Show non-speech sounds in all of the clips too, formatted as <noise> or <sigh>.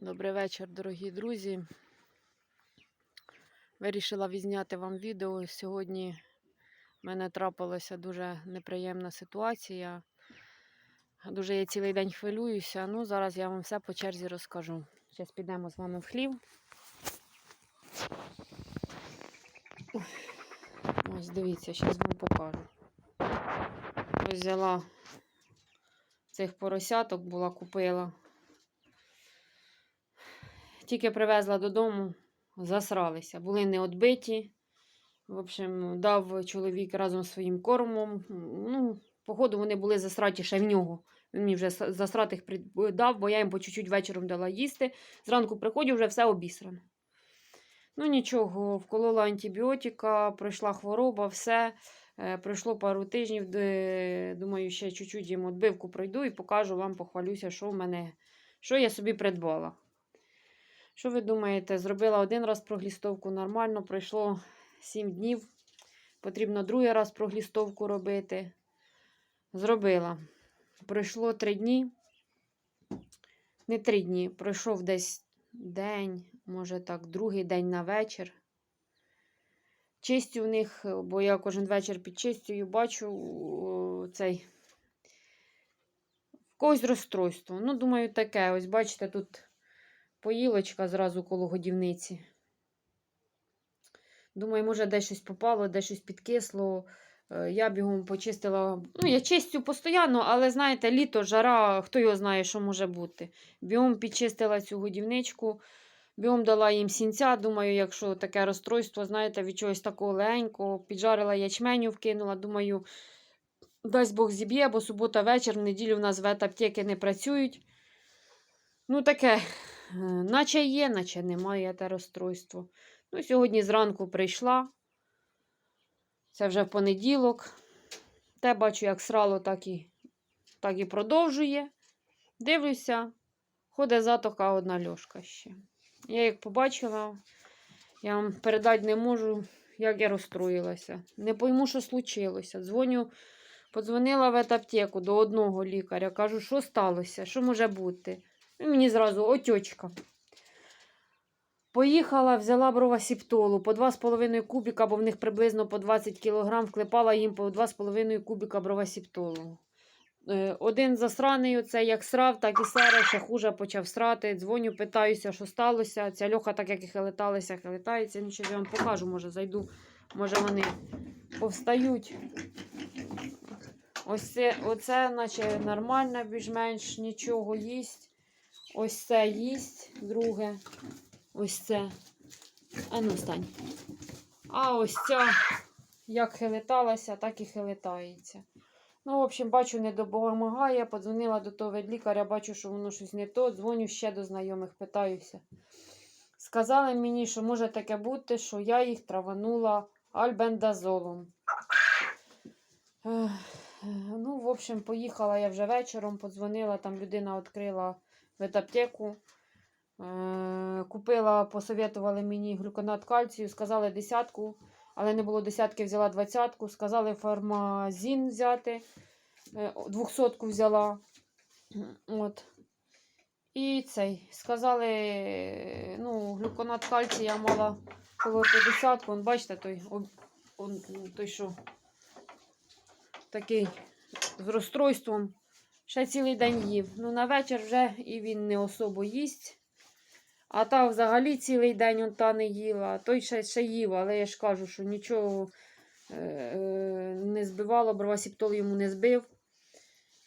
Добрий вечір, дорогі друзі. Вирішила відзняти вам відео. Сьогодні в мене трапилася дуже неприємна ситуація. Дуже я цілий день хвилююся. Ну, зараз я вам все по черзі розкажу. Зараз підемо з вами в хлів. Ось дивіться, зараз вам покажу. Ось взяла цих поросяток, була купила. Тільки привезла додому, засралися. Були не відбиті. В общем, дав чоловік разом з своїм кормом. Ну, походу, вони були засраті ще в нього. Він мені вже засратих дав, бо я їм по чуть-чуть вечором дала їсти. Зранку приходжу, вже все обісрано. Ну, нічого, вколола антибіотика, пройшла хвороба, все. Е, Пройшло пару тижнів. Думаю, ще чуть-чуть їм відбивку пройду і покажу вам, похвалюся, що в мене, що я собі придбала. Що ви думаєте? Зробила один раз проглістовку нормально, пройшло 7 днів. Потрібно другий раз проглістовку робити. Зробила. Пройшло 3 дні. Не 3 дні, пройшов десь день, може так, другий день на вечір. Чистю в них, бо я кожен вечір підчистюю, бачу цей в когось розстройство. Ну, думаю, таке. Ось бачите, тут поїлочка зразу коло годівниці. Думаю, може, десь щось попало, десь щось підкисло. Е, Я бігом почистила. Ну, я чистю постійно, але знаєте, літо, жара, хто його знає, що може бути. Бігом підчистила цю годівничку, бігом дала їм сінця. Думаю, якщо таке розстройство, знаєте, від чогось такого легенького, піджарила ячменю, вкинула. Думаю, дасть Бог зіб'є, бо субота вечір, в неділю в нас ветаптеки не працюють. Ну, таке, наче є, наче немає те розстройство. Ну, сьогодні зранку прийшла. Це вже в понеділок. Те бачу, як срало, так і, так і продовжує. Дивлюся, ходить затока одна льошка ще. Я як побачила, я вам передати не можу, як я розстроїлася. Не пойму, що случилося. Дзвоню, подзвонила в етаптеку до одного лікаря. Кажу, що сталося, що може бути. Мені зразу отьочка. Поїхала, взяла бровасіптолу по 2,5 кубіка, бо в них приблизно по 20 кг, вклепала їм по 2,5 кубіка бровасіптолу. Е, Один засраний, оце як срав, так і сере, ще хуже почав срати. Дзвоню, питаюся, що сталося. Ця льоха, так як і хилиталася, хилитається. Ну, я вам покажу, може зайду. Може вони повстають. Ось це, оце, наче нормально, більш-менш нічого їсть. Ось це їсть, друге. Ось це. А ну стань. А ось ця, як хилиталася, так і хилитається. Ну, в общем, бачу, не допомагає. Подзвонила до того лікаря, бачу, що воно щось не то. Дзвоню ще до знайомих, питаюся. Сказали мені, що може таке бути, що я їх траванула альбендазолом. Ну, в общем, поїхала я вже вечором, подзвонила, там людина відкрила ветаптеку. Е, Купила, посоветували мені глюконат кальцію, сказали десятку, але не було десятки, взяла двадцятку. Сказали фармазін взяти, е, двохсотку взяла. От. І цей. Сказали, ну, глюконат кальцію я мала колоти десятку. Он, бачите, той, он, той що такий з розстройством. Ще цілий день їв. Ну, на вечір вже і він не особо їсть. А та взагалі цілий день он та не їла, той ще, ще їв, але я ж кажу, що нічого е, е, не збивало, бровасіптол йому не збив.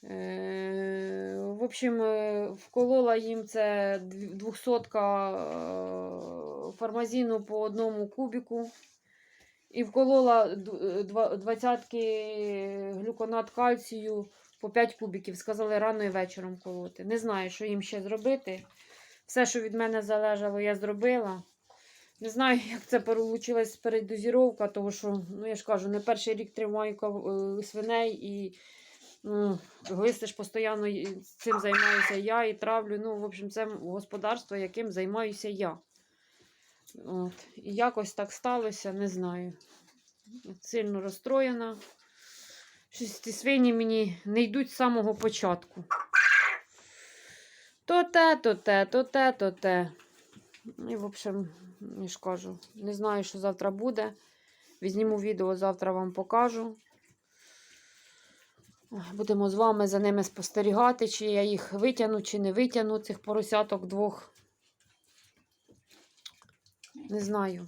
Е, в общем, е, вколола їм це дві- двохсотка е, фармазіну по одному кубіку. І вколола е, два- двадцятки глюконат кальцію по 5 кубіків. Сказали рано і вечором колоти. Не знаю, що їм ще зробити. Все, що від мене залежало, я зробила. Не знаю, <laughs> як це вийшла передозіровка, тому що, ну я ж кажу, не перший рік тримаю е, свиней і ну, глисти ж постійно цим займаюся я і травлю. Ну, в общем, це господарство, яким займаюся я. От. І якось так сталося, не знаю. Сильно розстроєна. Щось ці свині мені не йдуть з самого початку. То те, то те, то те, то те. І, в общем, я ж кажу, не знаю, що завтра буде. Візніму відео, завтра вам покажу. Будемо з вами за ними спостерігати, чи я їх витягну, чи не витягну, цих поросяток двох. Не знаю.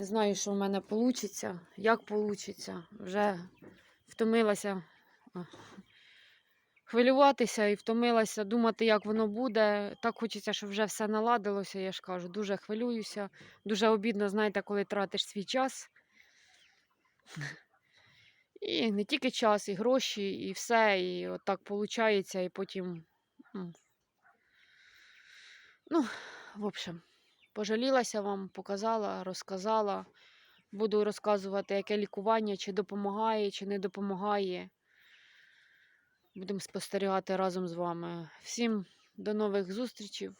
Не знаю, що в мене вийде, як вийде. Вже втомилася хвилюватися і втомилася думати, як воно буде. Так хочеться, щоб вже все наладилося, я ж кажу. Дуже хвилююся. Дуже обідно, знаєте, коли тратиш свій час. І не тільки час, і гроші, і все. І от так виходить, і потім. Ну, в общем, пожалілася вам, показала, розказала. Буду розказувати, яке лікування, чи допомагає, чи не допомагає. Будемо спостерігати разом з вами. Всім до нових зустрічей.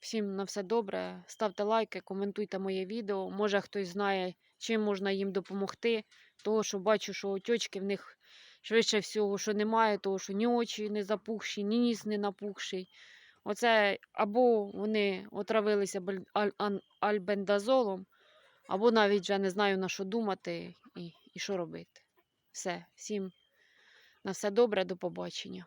Всім на все добре. Ставте лайки, коментуйте моє відео. Може хтось знає, чим можна їм допомогти. Того, що бачу, що у тьочки в них швидше всього, що немає, того, що ні очі не запухші, ні ніс не напухший. Оце або вони отравилися альбендазолом, або навіть вже не знаю на що думати і, і що робити. Все, всім на все добре, до побачення.